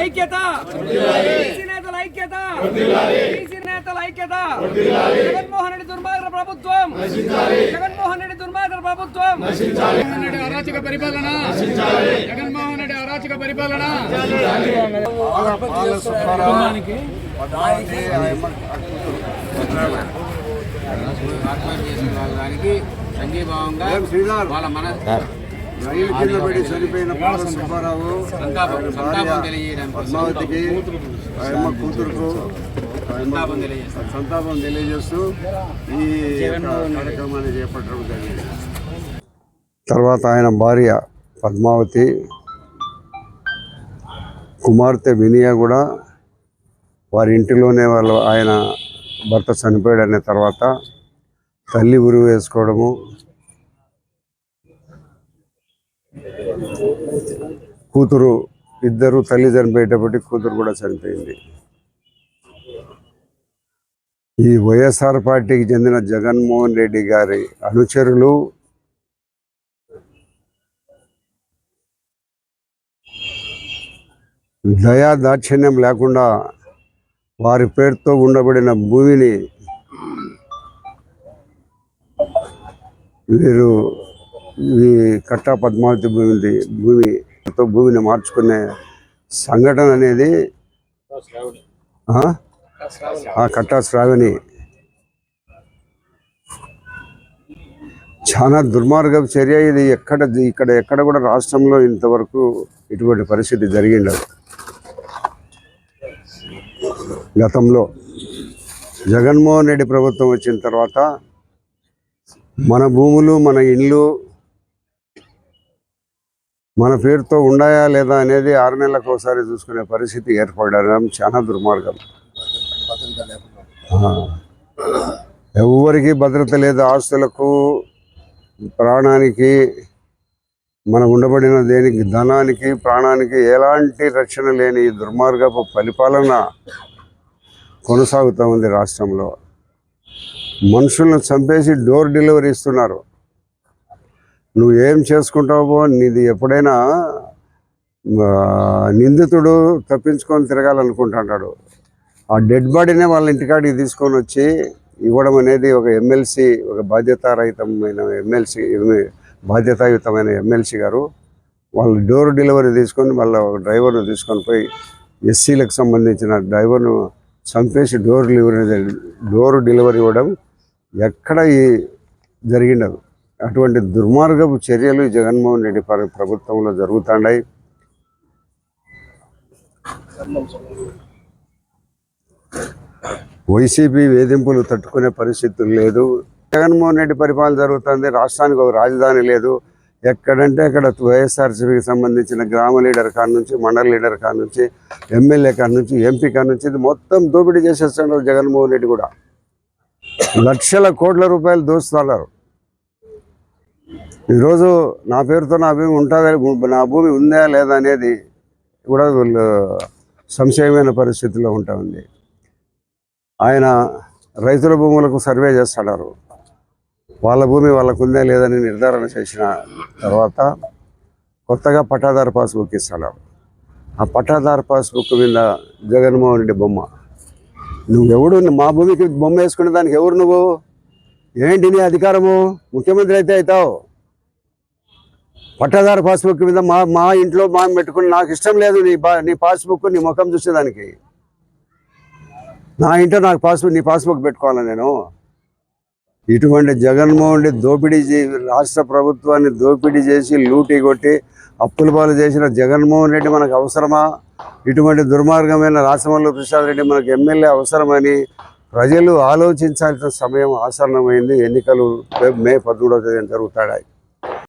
ఐక్యత బీసీ నేతల ఐక్యత బీసీ నేతల ఐక్యత జగన్మోహన్ రెడ్డి దుర్మార్గ ప్రభుత్వం జగన్మోహన్ రెడ్డి దుర్మార్గ ప్రభుత్వం జగన్మోహన్ రెడ్డి అరాచక పరిపాలన జగన్మోహన్ రెడ్డి అరాచక పరిపాలన దానికి సంఘీభావంగా వాళ్ళ మన రైలు కింద పడి చనిపోయిన పాల సుబ్బారావు పద్మావతికి ఆయమ్మ కూతురుకు సంతాపం తెలియజేస్తాం. ఈ కార్యక్రమాన్ని చేపట్టడం జరిగింది తర్వాత ఆయన భార్య పద్మావతి కుమార్తె వినియ కూడా వారి ఇంటిలోనే వాళ్ళు ఆయన భర్త చనిపోయాడనే తర్వాత తల్లి ఉరువు వేసుకోవడము కూతురు ఇద్దరు తల్లి చనిపోయేటప్పటికి కూతురు కూడా చనిపోయింది. ఈ వైఎస్ఆర్ పార్టీకి చెందిన జగన్మోహన్ రెడ్డి గారి అనుచరులు దయా దాక్షిణ్యం లేకుండా వారి పేరుతో ఉండబడిన భూమిని వీరు ఈ కట్టా పద్మావతి భూమి భూమితో భూమిని మార్చుకునే సంఘటన అనేది ఆ? ఆ కట్టా శ్రావణి. చాలా దుర్మార్గ చర్య ఇది. ఎక్కడ ఇక్కడ ఎక్కడ కూడా రాష్ట్రంలో ఇంతవరకు ఇటువంటి పరిస్థితి జరిగిండదు. గతంలో జగన్మోహన్ రెడ్డి ప్రభుత్వం వచ్చిన తర్వాత మన భూములు మన ఇండ్లు మన పేరుతో ఉన్నాయా లేదా అనేది ఆరు నెలలకు ఒకసారి చూసుకునే పరిస్థితి ఏర్పడడం చాలా దుర్మార్గం. ఎవరికి భద్రత లేదు. ఆస్తులకు ప్రాణానికి మనం ఉండబడిన దేనికి ధనానికి ప్రాణానికి ఎలాంటి రక్షణ లేని ఈ దుర్మార్గపు పరిపాలన కొనసాగుతూ ఉంది రాష్ట్రంలో. మనుషులను చంపేసి డోర్ డెలివరీ ఇస్తున్నారు. నువ్వు ఏం చేసుకుంటావో నీది ఎప్పుడైనా నిందితుడు తప్పించుకొని తిరగాలనుకుంటుంటాడు. ఆ డెడ్ బాడీనే వాళ్ళ ఇంటికాడికి తీసుకొని వచ్చి ఇవ్వడం అనేది ఒక ఎమ్మెల్సీ ఒక బాధ్యతారహితమైన ఎమ్మెల్సీ బాధ్యతాయుతమైన ఎమ్మెల్సీ గారు వాళ్ళు డోర్ డెలివరీ తీసుకొని మళ్ళీ ఒక డ్రైవర్ను తీసుకొని పోయి ఎస్సీలకు సంబంధించిన డ్రైవర్ను చంపేసి డోర్ డెలివరీ డోర్ డెలివరీ ఇవ్వడం ఎక్కడ ఈ జరిగిండదు. అటువంటి దుర్మార్గపు చర్యలు జగన్మోహన్ రెడ్డి ప్రభుత్వంలో జరుగుతున్నాయి వైసీపీ వేధింపులు తట్టుకునే పరిస్థితులు లేదు. జగన్మోహన్ రెడ్డి పరిపాలన జరుగుతుంది. రాష్ట్రానికి ఒక రాజధాని లేదు. ఎక్కడంటే అక్కడ వైఎస్ఆర్సీపీకి సంబంధించిన గ్రామ లీడర్ కాడ నుంచి మండల లీడర్ కాడ నుంచి ఎమ్మెల్యే కాడ నుంచి ఎంపీ కాడ నుంచి ఇది మొత్తం దోపిడీ చేసేస్తున్నారు జగన్మోహన్ రెడ్డి కూడా. లక్షల కోట్ల రూపాయలు దోస్తున్నారు. ఈరోజు నా పేరుతో నా భూమి ఉంటుందా నా భూమి ఉందా లేదా అనేది కూడా వీళ్ళు సంశయమైన పరిస్థితిలో ఉంటా ఉంది. ఆయన రైతుల భూములకు సర్వే చేస్తున్నారు వాళ్ళ భూమి వాళ్ళకు ఉందా లేదని నిర్ధారణ చేసిన తర్వాత కొత్తగా పట్టాదారు పాస్బుక్ ఇస్తున్నారు ఆ పట్టాదారు పాస్బుక్ మీద జగన్మోహన్ రెడ్డి బొమ్మ. నువ్వు ఎవడు మా భూమికి బొమ్మ వేసుకునే దానికి ఎవరు నువ్వు? ఏంటి నీ అధికారము? ముఖ్యమంత్రి అయితే అవుతావు. పట్టాదారు పాస్బుక్ మీద మా మా ఇంట్లో మా పెట్టుకుని నాకు ఇష్టం లేదు నీ నీ పాస్బుక్ నీ ముఖం చూసేదానికి. నా ఇంట్లో నాకు పాస్బుక్ నీ పాస్బుక్ పెట్టుకోవాలి నేను? ఇటువంటి జగన్మోహన్ రెడ్డి దోపిడీ చే రాష్ట్ర ప్రభుత్వాన్ని దోపిడీ చేసి లూటీ కొట్టి అప్పుల పాలు చేసిన జగన్మోహన్ రెడ్డి మనకు అవసరమా? ఇటువంటి దుర్మార్గమైన రాసమల్లు ప్రసాద్ రెడ్డి మనకు ఎమ్మెల్యే అవసరమని ప్రజలు ఆలోచించాల్సిన సమయం ఆసరణమైంది ఎన్నికలు మే పదమూడవ తేదీన జరుగుతాయి